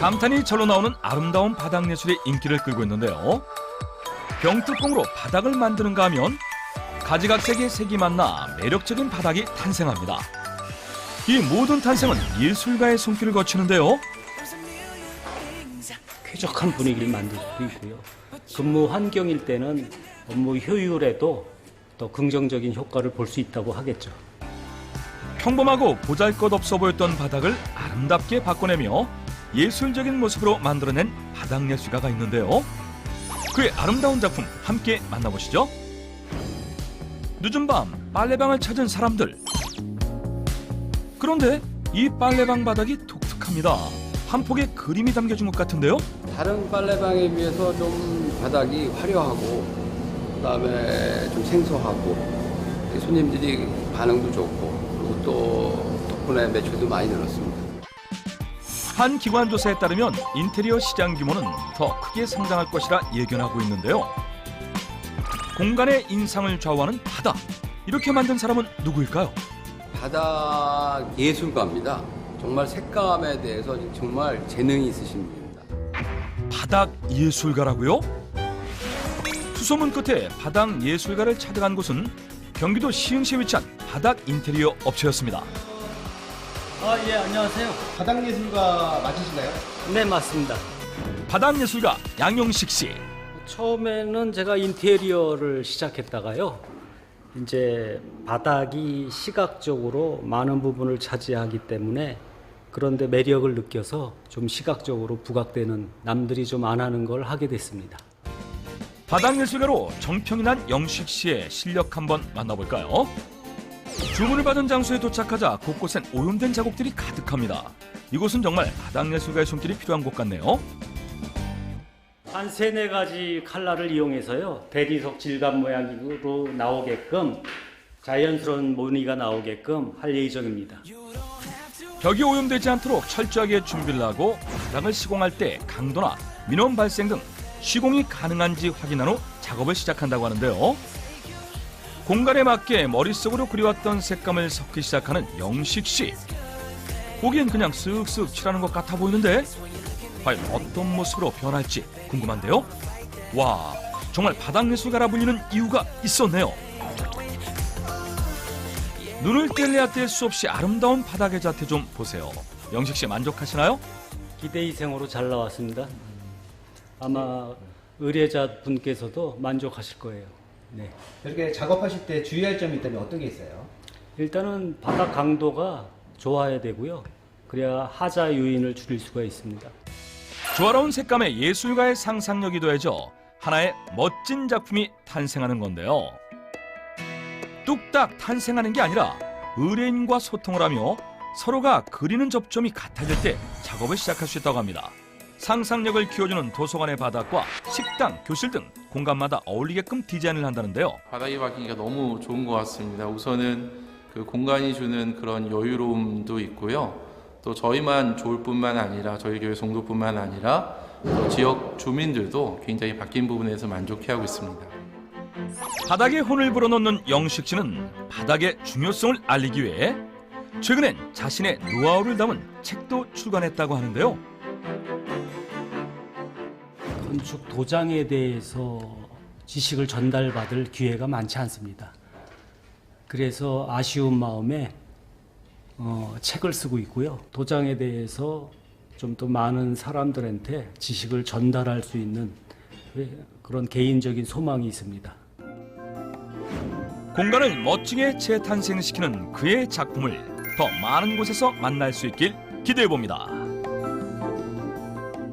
감탄이 절로 나오는 아름다운 바닥 예술이 인기를 끌고 있는데요. 병뚜껑으로 바닥을 만드는가 하면 가지각색의 색이 만나 매력적인 바닥이 탄생합니다. 이 모든 탄생은 예술가의 손길을 거치는데요. 쾌적한 분위기를 만들 수도 있고요. 근무 환경일 때는 업무 효율에도 더 긍정적인 효과를 볼 수 있다고 하겠죠. 평범하고 보잘것없어 보였던 바닥을 아름답게 바꿔내며 예술적인 모습으로 만들어낸 바닥 예술가가 있는데요. 그의 아름다운 작품 함께 만나보시죠. 늦은 밤 빨래방을 찾은 사람들. 그런데 이 빨래방 바닥이 독특합니다. 한 폭의 그림이 담겨진 것 같은데요. 다른 빨래방에 비해서 좀 바닥이 화려하고 그다음에 좀 생소하고 손님들이 반응도 좋고 그리고 또 덕분에 매출도 많이 늘었습니다. 한 기관 조사에 따르면 인테리어 시장 규모는 더 크게 성장할 것이라 예견하고 있는데요. 공간의 인상을 좌우하는 바닥. 이렇게 만든 사람은 누구일까요? 바닥 예술가입니다. 정말 색감에 대해서 정말 재능이 있으신 분입니다. 바닥 예술가라고요? 수소문 끝에 바닥 예술가를 찾아간 곳은 경기도 시흥시에 위치한 바닥 인테리어 업체였습니다. 아, 예, 안녕하세요. 바닥 예술가 맞으신가요? 네, 맞습니다. 바닥 예술가 양용식 씨. 처음에는 제가 인테리어를 시작했다가요. 이제 바닥이 시각적으로 많은 부분을 차지하기 때문에 그런데 매력을 느껴서 좀 시각적으로 부각되는 남들이 좀 안 하는 걸 하게 됐습니다. 바닥 예술가로 정평이 난 영식 씨의 실력 한번 만나볼까요? 주문을 받은 장소에 도착하자 곳곳엔 오염된 자국들이 가득합니다. 이곳은 정말 바닥 예술가의 손길이 필요한 곳 같네요. 한 세네 가지 칼라를 이용해서요. 대리석 질감 모양으로 나오게끔 자연스러운 무늬가 나오게끔 할 예정입니다. 벽이 오염되지 않도록 철저하게 준비를 하고 바닥을 시공할 때 강도나 민원 발생 등 시공이 가능한지 확인한 후 작업을 시작한다고 하는데요. 공간에 맞게 머릿속으로 그려왔던 색감을 섞기 시작하는 영식 씨. 보기엔 그냥 쓱쓱 칠하는 것 같아 보이는데 과연 어떤 모습으로 변할지 궁금한데요. 와, 정말 바닥 예술가라 불리는 이유가 있었네요. 눈을 뗄래야 뗄 수 없이 아름다운 바닥의 자태 좀 보세요. 영식 씨 만족하시나요? 기대 이상으로 잘 나왔습니다. 아마 의뢰자 분께서도 만족하실 거예요. 네. 이렇게 작업하실 때 주의할 점이 있다면 어떤 게 있어요? 일단은 바닥 강도가 좋아야 되고요. 그래야 하자 요인을 줄일 수가 있습니다. 조화로운 색감에 예술가의 상상력이 더해져 하나의 멋진 작품이 탄생하는 건데요. 뚝딱 탄생하는 게 아니라 의뢰인과 소통을 하며 서로가 그리는 접점이 같아질 때 작업을 시작할 수 있다고 합니다. 상상력을 키워주는 도서관의 바닥과 식당, 교실 등 공간마다 어울리게끔 디자인을 한다는데요. 바닥이 바뀌니까 너무 좋은 것 같습니다. 우선은 그 공간이 주는 그런 여유로움도 있고요. 또 저희만 좋을 뿐만 아니라 저희 교회 성도뿐만 아니라 또 지역 주민들도 굉장히 바뀐 부분에서 만족해하고 있습니다. 바닥에 혼을 불어넣는 영식 씨는 바닥의 중요성을 알리기 위해 최근엔 자신의 노하우를 담은 책도 출간했다고 하는데요. 건축 도장에 대해서 지식을 전달받을 기회가 많지 않습니다. 그래서 아쉬운 마음에 어, 책을 쓰고 있고요. 도장에 대해서 좀 더 많은 사람들한테 지식을 전달할 수 있는 그런 개인적인 소망이 있습니다. 공간을 멋지게 재탄생시키는 그의 작품을 더 많은 곳에서 만날 수 있길 기대해 봅니다.